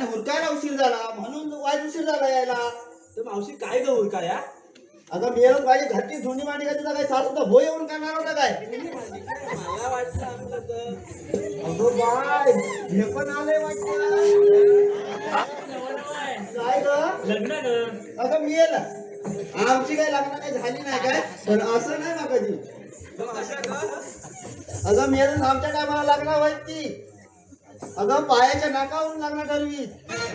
आणि हुरकायला उशीर झाला म्हणून वाईट उशीर झाला यायला. तर मावशी काय गं काय या अगं मेलं माझी घरची धुणी मांडी का तुझा काय सासूचा भो येऊन करणार होता काय? मला वाटलं आपलं तर. अगं बाय हे पण आलंय वाटतं. काय ग? लग्न ग. अगं मी येलं आमची काय लग्न काही झाली नाही काय? पण असं नाही ना कधी. अगं मी आमच्या टायमाला लग्न व्हायची. अगं पायाच्या नाकावरून लग्न ठरवी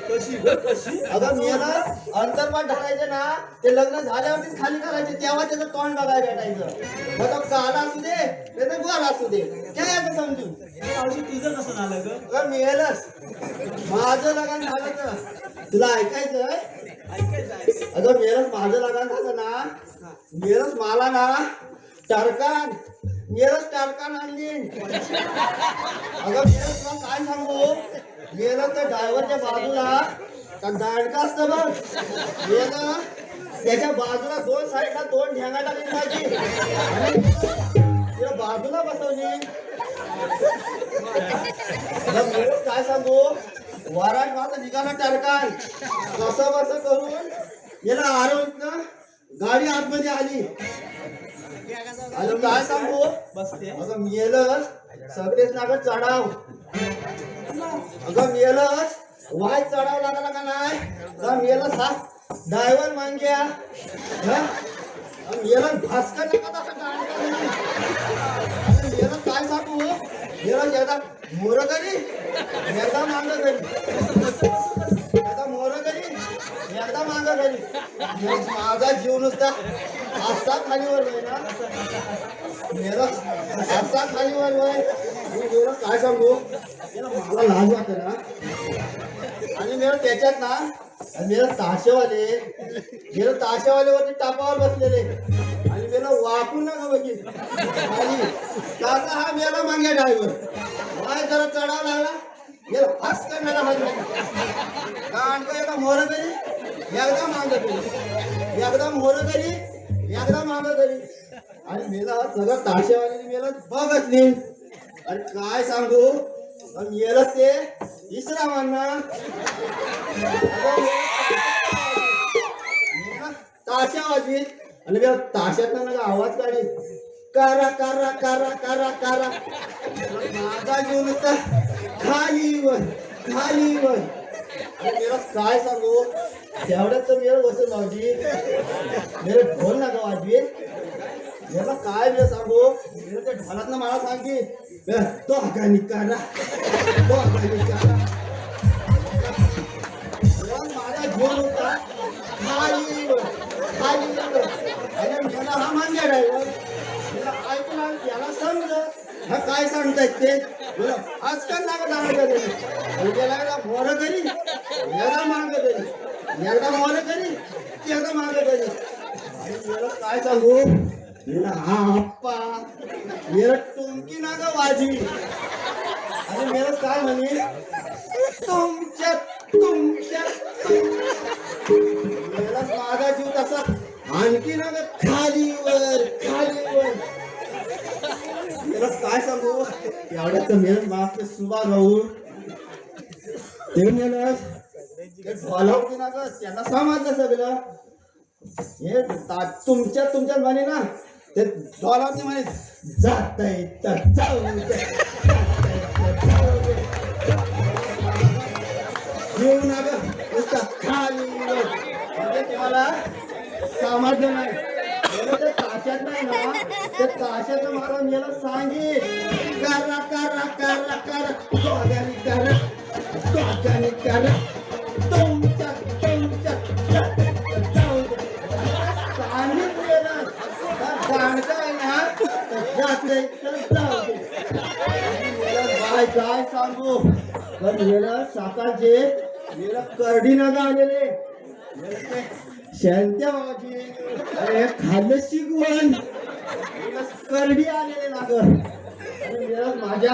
कशी कशी? अगं मी अंतरपाठ धरायचे ना ते लग्न झाल्यावरतीच खाली करायचे तेव्हा त्याचं तोंड बघायला भेटायचं. मग तो काला असू दे नाही तर गोरा असू दे. काय आता समजून? मावशी तुझं कसं झालं ग? मिळेलच माझं लग्न झालं तर तुला ऐकायचं ऐकायचं अगं मेरच माझं लग्न झालं ना मेरच मला ना टारकान नीरज टारकान आणली अगं नीरज तुला काय सांगू गेलं त्या ड्रायव्हरच्या बाजूला का दांडका असतं बघ. मेलं त्याच्या बाजूला दोन साईडला दोन ढेंगा टाकली माझी तिला बाजूला बसवली. अगं काय सांगू? वराट माझा निघाला टारकान कसं बस करून? याला आरोग्य गाडी आतमध्ये आली. आणि काय सांगू? बसते. अगं मेलच सगळेच नाग चढाव. अगं मेलच वाय चढाव लागला का नाही? का मेलच हा. ड्रायव्हर मांग्या मेलच भास्कर नका काय सांगू? मेलच एकदा मोर करी. एकदा मांग करी. एकदा मोर करी. एकदा मांग करी. माझा जीव नुसता असा खालीवर होय ना? मेरा असा खालीवर होय मी मेरा काय सांगू? मला लाज वाटत ना. आणि मेरा त्याच्यात ना मेरा ताशेवाले मेरा ताशेवालेवरती टापावर बसलेले. आणि मेला वाकून नका बघित आणि काका हा मेला मागे ड्रायव्हर काय जरा चढावा लागला. मेला फास करण्याला हजर कारण का एकदा मोर तरी एकदा मांग एकदम एकदा मोर करी एकदा मांग करी आणि मेला सगळं ताशेवाली मेला. बघत नाही अरे काय सांगू? पण मेलं ते विश्रामांना ताशा वाजवीत आणि मी ताशात ना आवाज काढी. कारा कारा कारा कारा कारा. माझा जीव नुसता खाली वर खाली वर. आणि मेरा काय सांगू? तेवढ्यात तर मेळ बसेल भाऊजी मेरे ढोल नका वाजवी याला काय मी सांगू? मेरा त्या ढोलात मला सांग की तो हका निकाला तो हका निकाला माझा ढोल होता. खाली खाली आणि मला हा मान्य ड्रायव्हर ऐकून त्याला समजलं. हा काय सांगतायत ते? बोला आजकाल लागत आणायचं तरी आणि करी मांग करी एकदा मोर करी एकदा मागे करी. मला काय सांगू? मला हा आप्पा. मेरा टुमकी ना ग वाजवी आणि मेरा काय म्हणे? तुमच्या तुमच्या. मेरा मागा जीव तसा. आणखी ना ग खालीवर खालीवर. मेरा काय सांगू? एवढ्यात मेहनत मागते सुभा राहून. ते मेहनत ते ढोलावती ना ग त्यांना समजलं सगळं. हे ता- तुमच्या तुमच्याच म्हणे ना ते ढोलावती म्हणे जात तर जाऊ येऊ ना नुसता खाली म्हणजे तुम्हाला समजलं नाही. म्हणजे ते ताशात नाही ना ते ताशाचं मारून याला सांगे करा करा करा करा. करा करा. काय काय सांगू? पण गेलं सकाळचे गेलं करडी नगा आलेले. शांत्या बाबाची अरे खाल्लं शिकवण करडी आलेले नाग. आणि माझ्या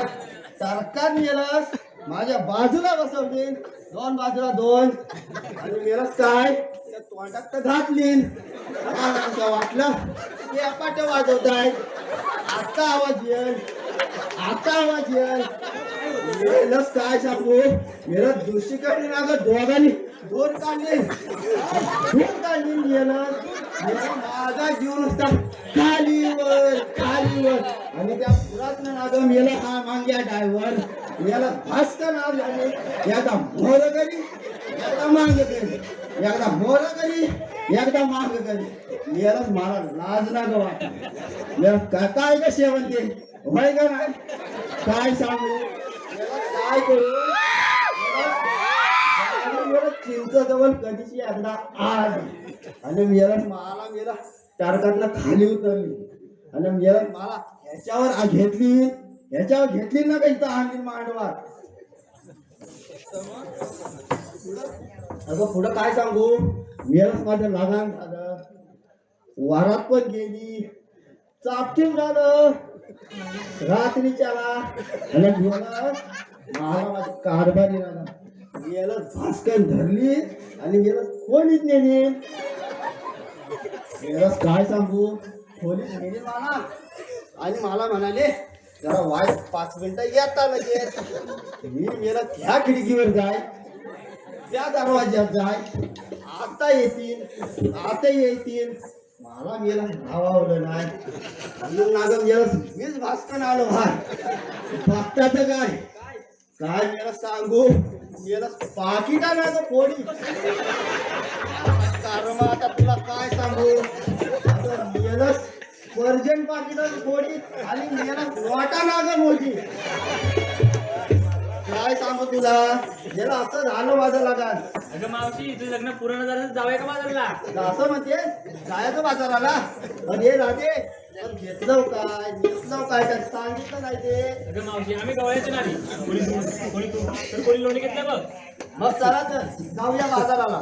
सरकार गेलं माझ्या बाजूला बसवलीन दोन बाजूला दोन. आणि गेलं काय? त्या तोंडात तर घातलीन. वाटलं? ते अपाट्या वाजवताय आता आवाज येईल. आता आवाज येईल. काय सांगू मेरा दुसरीकडे ना ग दोघांनी. दोन काढले. दोन काढली गेलं माझा जीव नुसता खालीवर खालीवर. आणि त्या पुरात ना ग मेला हा मांग्या डायव्हर. याला भास्कर नाव लागले याचा मोर करी. याचा मांग करी. याचा मोर करी. एकदा मांग करी. यालाच मला लाज ना गवा वाटत का- काय ग होय का नाही काय सांगू? काय करू? चिंच जवळ कधीची एकदा आज आणि मेला मला मेला टारकातला खाली उतरली. आणि मेला मला ह्याच्यावर घेतली. ह्याच्यावर घेतली ना काही आणली मांडवा अगं पुढं काय सांगू? मेलाच माझं लागान झालं वारात पण गेली. चापटीम झालं रात्रीच्याला आणि गेलं मला कारभारी झाला गेलं भास्कर धरली आणि गेलं खोलीत नेली. गेलंच काय सांगू? खोलीत नेली मला. आणि मला म्हणाले जरा वाईट पाच मिनिटं येता लगेच. मी गेलं त्या खिडकीवर जाय. त्या दरवाज्यात जाय. आता येतील आता येतील. मला गेला भावावलं नाही. अजून नागम गेलं मीच भास्कन आलो भाय बघताच काय? काय मेला सांगू? मेला पाकिटा नाग ग पोळी. कारण आता तुला काय सांगू? आता मेलच पर्जन पाकिटा पोळी आणि मेला वाटा नाग ग मोठी. काय सांगू तुला? गेला असं झालं माझं लगान अगं मावशी तुझं लग्न पूर्ण झालं जाऊया का बाजारला? असं म्हणते जायचं बाजाराला. पण हे राहते पण घेतलं काय? घेतलं काय? काय सांगितलं नाही ते. अगं मावशी आम्ही गवळ्याचे नाही कोणी तू कोणी तू तर कोणी लोणी घेतलं बघ. मग चला तर जाऊया बाजाराला.